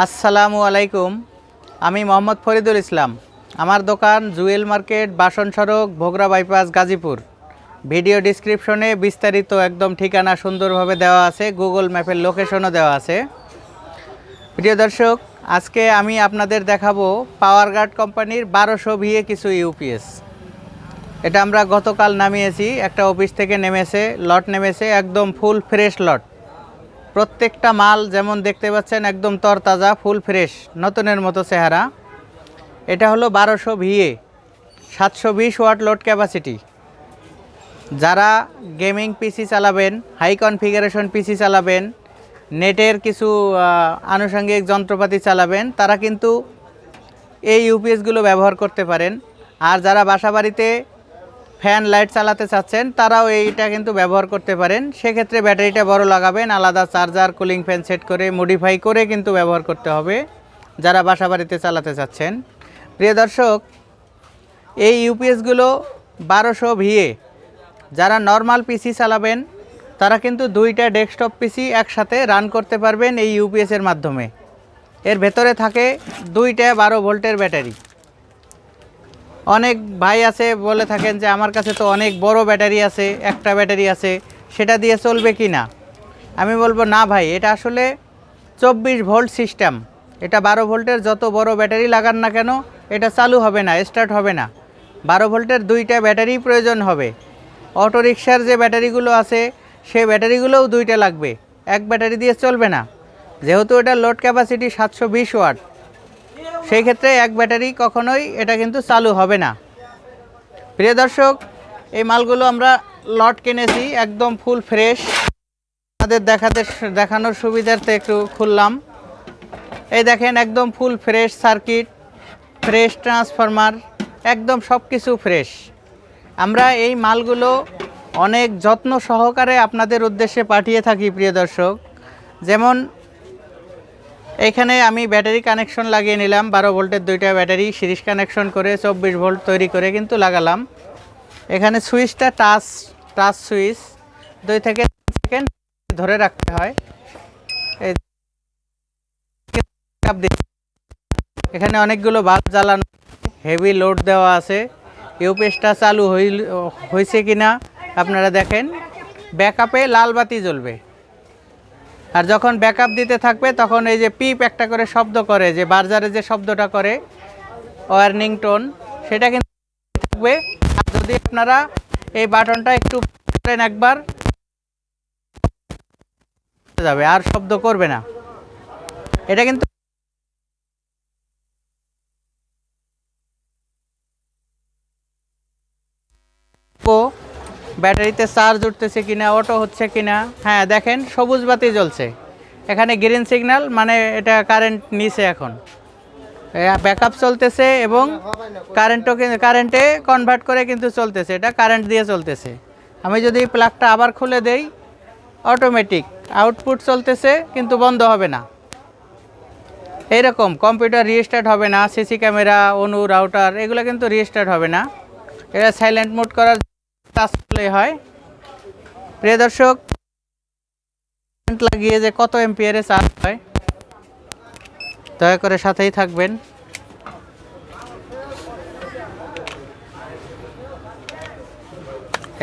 আসসালামু আলাইকুম। আমি মোহাম্মদ ফরিদুল ইসলাম। আমার দোকান জুয়েল মার্কেট, বাসন সড়ক, ভোগরা বাইপাস, গাজীপুর। ভিডিও ডিসক্রিপশনে বিস্তারিত একদম ঠিকানা সুন্দরভাবে দেওয়া আছে, গুগল ম্যাপের লোকেশনও দেওয়া আছে। প্রিয় দর্শক, আজকে আমি আপনাদের দেখাবো পাওয়ার গার্ড কোম্পানির বারোশো ভিএ কিছু ইউপিএস। এটা আমরা গতকাল নামিয়েছি, একটা অফিস থেকে নেমেছে, লট নেমেছে, একদম ফুল ফ্রেশ লট। প্রত্যেকটা মাল যেমন দেখতে পাচ্ছেন, একদম তরতাজা, ফুল ফ্রেশ, নতুনের মতো চেহারা। এটা হলো বারোশো ভিএ, সাতশো বিশ ওয়াট লোড ক্যাপাসিটি। যারা গেমিং পিসি চালাবেন, হাই কনফিগারেশন পিসি চালাবেন, নেটের কিছু আনুষঙ্গিক যন্ত্রপাতি চালাবেন, তারা কিন্তু এই ইউপিএসগুলো ব্যবহার করতে পারেন। আর যারা বাসাবাড়িতে ফ্যান লাইট চালাতে চাচ্ছেন, তারাও এইটা কিন্তু ব্যবহার করতে পারেন। সেক্ষেত্রে ব্যাটারিটা বড় লাগাবেন, আলাদা চার্জার, কুলিং ফ্যান সেট করে মডিফাই করে কিন্তু ব্যবহার করতে হবে, যারা বাসাবাড়িতে চালাতে চাচ্ছেন। প্রিয় দর্শক, এই ইউপিএসগুলো বারোশো ভিএ। যারা নর্মাল পিসি চালাবেন, তারা কিন্তু দুইটা ডেস্কটপ পিসি একসাথে রান করতে পারবেন এই ইউপিএসের মাধ্যমে। এর ভেতরে থাকে দুইটা বারো ভোল্টের ব্যাটারি। অনেক ভাই আছে, বলে থাকেন যে আমার কাছে তো অনেক বড় ব্যাটারি আছে, একটা ব্যাটারি আছে, সেটা দিয়ে চলবে কি না? আমি বলব না ভাই, এটা আসলে চব্বিশ ভোল্ট সিস্টেম। এটা বারো ভোল্টের যত বড় ব্যাটারি লাগান না কেন, এটা চালু হবে না, স্টার্ট হবে না। বারো ভোল্টের দুইটা ব্যাটারি প্রয়োজন হবে। অটো রিক্সার যে ব্যাটারিগুলো আছে সেই ব্যাটারিগুলোও দুইটা লাগবে। এক ব্যাটারি দিয়ে চলবে না। যেহেতু এটা লোড ক্যাপাসিটি সাতশো বিশ ওয়াট সেই ক্ষেত্রে এক ব্যাটারি কখনোই এটা কিন্তু চালু হবে না। প্রিয় দর্শক, এই মালগুলো আমরা লট কিনেছি, একদম ফুল ফ্রেশ। আমাদের দেখাতে দেখানোর সুবিধার্থে একটু খুললাম। এই দেখেন, একদম full fresh circuit, fresh transformer, একদম সব কিছু ফ্রেশ। আমরা এই মালগুলো অনেক যত্ন সহকারে আপনাদের উদ্দেশ্যে পাঠিয়ে থাকি, প্রিয় দর্শক। যেমন এখানে আমি ব্যাটারি কানেকশন লাগিয়ে নিলাম, বারো ভোল্টের দুইটা ব্যাটারি, সিরিজ কানেকশন করে, চব্বিশ ভোল্ট তৈরি করে কিন্তু লাগালাম। এখানে সুইচটা টাচ টাচ সুইচ, দুই থেকে সেকেন্ড ধরে রাখতে হয়। এখানে অনেকগুলো বাল্ব জ্বালানো হেভি লোড দেওয়া আছে। ইউপিএসটা চালু হইল হয়েছে কিনা আপনারা দেখেন। ব্যাকআপে লাল বাতি জ্বলবে। আর যখন ব্যাকআপ দিতে থাকবে, তখন এই যে পিপ একটা করে শব্দ করে, যে বার্জারে যে শব্দটা করে ওয়ার্নিং টোন সেটা কিন্তু থাকবে। আর যদি আপনারা এই বাটনটা একটু করেন একবার, যাবে, আর শব্দ করবে না। এটা কিন্তু ব্যাটারিতে চার্জ উঠতেছে কিনা অটো হচ্ছে কিনা হ্যাঁ দেখেন, সবুজ বাতি জ্বলছে। এখানে গ্রিন সিগন্যাল মানে এটা কারেন্ট নিছে এখন। ব্যাকআপ চলতেছে এবং কারেন্টও কারেন্টে কনভার্ট করে কিন্তু চলতেছে, এটা কারেন্ট দিয়ে চলতেছে। আমি যদি প্লাগটা আবার খুলে দেই অটোমেটিক আউটপুট চলতেছে, কিন্তু বন্ধ হবে না। এইরকম কম্পিউটার রিস্টার্ট হবে না সিসি ক্যামেরা অনু রাউটার এগুলো কিন্তু রিস্টার্ট হবে না। এটা সাইলেন্ট মোড করার কাজ করলেই হয়। প্রিয় দর্শক লাগিয়ে যে কত এম্পিয়ারে চার্জ হয়, দয়া করে সাথেই থাকবেন।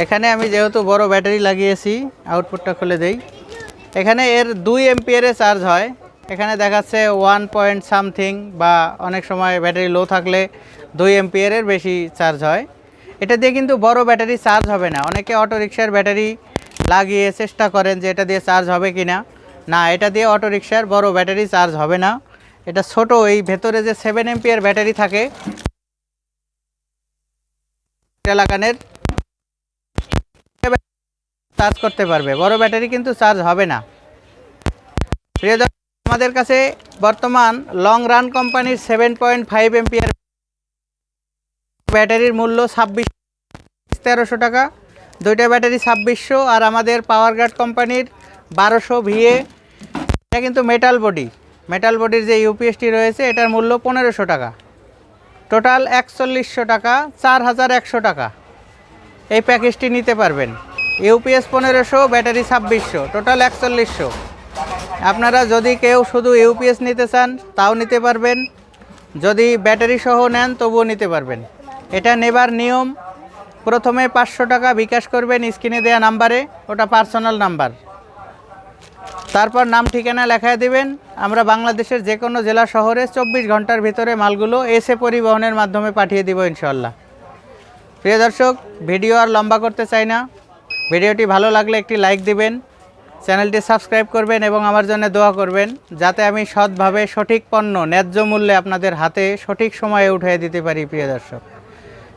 এখানে আমি যেহেতু বড় ব্যাটারি লাগিয়েছি আউটপুটটা খুলে দেই। এখানে এর দুই এম্পিয়ারে চার্জ হয়। এখানে দেখাচ্ছে ওয়ান পয়েন্ট সামথিং বা অনেক সময় ব্যাটারি লো থাকলে দুই এম্পিয়ারের বেশি চার্জ হয়। এটা দিয়ে কিন্তু বড় ব্যাটারি চার্জ হবে না। অনেকে অটো রিক্সার ব্যাটারি লাগিয়ে চেষ্টা করেন যে এটা দিয়ে চার্জ হবে কি না না এটা দিয়ে অটো রিক্সার বড় ব্যাটারি চার্জ হবে না। এটা ছোট, এই ভেতরে যে সেভেন এম্পিয়ার ব্যাটারি থাকে লাগানোর চার্জ করতে পারবে। বড় ব্যাটারি কিন্তু চার্জ হবে না। প্রিয় আমাদের কাছে বর্তমান লং রান কোম্পানির সেভেন পয়েন্ট ফাইভ এম্পিয়ার ব্যাটারির মূল্য ছাব্বিশ তেরোশো টাকা। দুইটা ব্যাটারি ছাব্বিশশো আর আমাদের পাওয়ার গার্ড কোম্পানির বারোশো ভিএ এটা কিন্তু মেটাল বডি মেটাল বডির যে ইউপিএসটি রয়েছে, এটার মূল্য পনেরোশো টাকা। টোটাল একচল্লিশশো টাকা, চার হাজার একশো টাকা। এই প্যাকেজটি নিতে পারবেন। ইউপিএস পনেরোশো, ব্যাটারি ছাব্বিশশো টোটাল একচল্লিশশো। আপনারা যদি কেউ শুধু ইউপিএস নিতে চান, তাও নিতে পারবেন। যদি ব্যাটারি সহ নেন, তবুও নিতে পারবেন। এটা নেবার নিয়ম। প্রথমে পাঁচশো টাকা বিকাশ করবেন স্ক্রিনে দেওয়া নাম্বারে, ওটা পার্সোনাল নাম্বার। তারপর নাম ঠিকানা লেখায় দিবেন। আমরা বাংলাদেশের যে কোনো জেলা শহরে চব্বিশ ঘণ্টার ভিতরে মালগুলো এসে পরিবহনের মাধ্যমে পাঠিয়ে দিব ইনশাল্লাহ প্রিয় দর্শক, ভিডিও আর লম্বা করতে চাই না। ভিডিওটি ভালো লাগলে একটি লাইক দিবেন, চ্যানেলটি সাবস্ক্রাইব করবেন এবং আমার জন্য দোয়া করবেন, যাতে আমি সৎভাবে সঠিক পণ্য, ন্যায্য মূল্যে আপনাদের হাতে সঠিক সময়ে উঠিয়ে দিতে পারি, প্রিয় দর্শক।